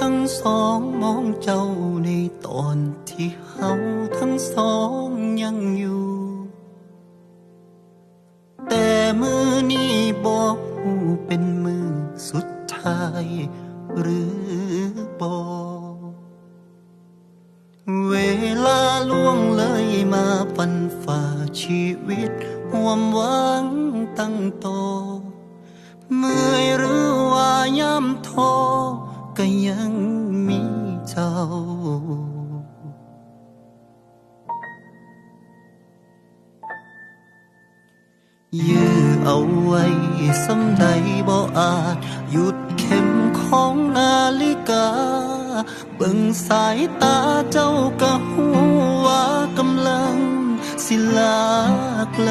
ทั้งสองมองเจ้าในตอนที่เฮาทั้งสองยังอยู่ แต่มือนี้บอกหูเป็นมือสุดท้าย หรือบอกเวลาล่วงเลยมาปันฝ่าชีวิตห่วมหวังตั้งโตเมื่อยหรือว่าย่ำท้อ ก็ยังมีเจ้า ยื้อเอาไว้สำใดบ่อาจ หยุดเข็มของนาฬิกา เบิ่งสายตาเจ้าก็หูว่ากำลัง สิลาไกล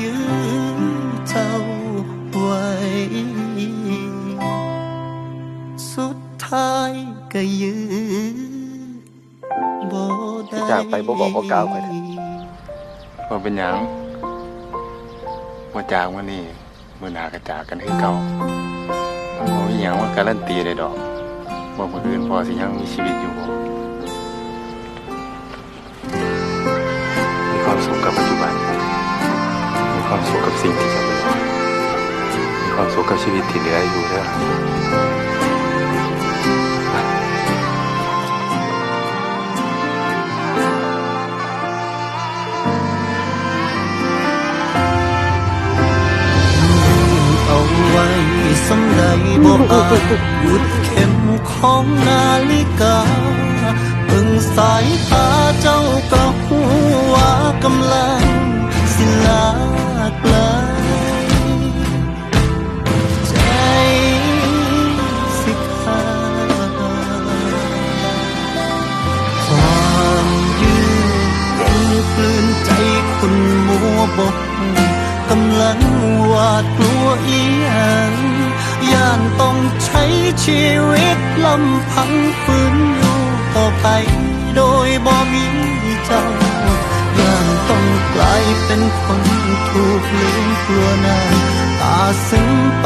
ยื้ บ่บอกบ่กล่าวไปเถอะว่าเป็นหยังว่าจากวันนี้มือหนากระจากกันคือเก่ามันบ่มีหยังว่าการันตีได้ดอกว่ามื่ออื่นพอสิยังมีชีวิตอยู่บ่มีความสุขกับปัจจุบัน มีความสุขกับสิ่งที่จะเป็นมีความสุขกับชีวิตที่เหลืออยู่เด้อ สำใดบ่อาจหยุดเข็มของนาฬิกาเบิ่งสายตาเจ้าก็หูว่ากำลังสิลาไกลใจสิขาดความยืดเย็นกลืนใจคุณมัวบกกำลังหวาดกลัวอีหยัง ย่านต้องใช้ชีวิตลำพังฝืนอยู่ต่อไป โดยบ่มีเจ้าย่านต้องกลายเป็นคนถูกลืมกลัวน้าตาซึ้งไป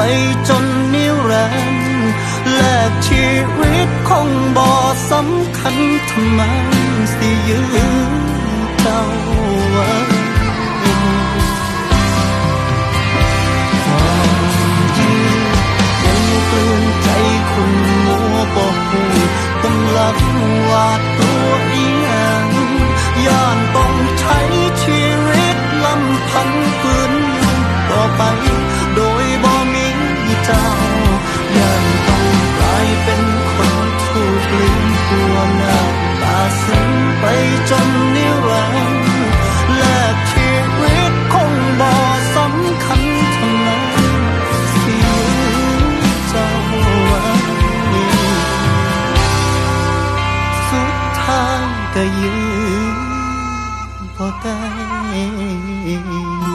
จนนิรันดร์แลกชีวิตคงบ่สำคัญทำไมสิยืนเจ้า จนนิรันดร์แลกชีวิตคงบ่สำคัญเท่าไหร่เจ้าวันสุดทางก็ยืนบ่ได้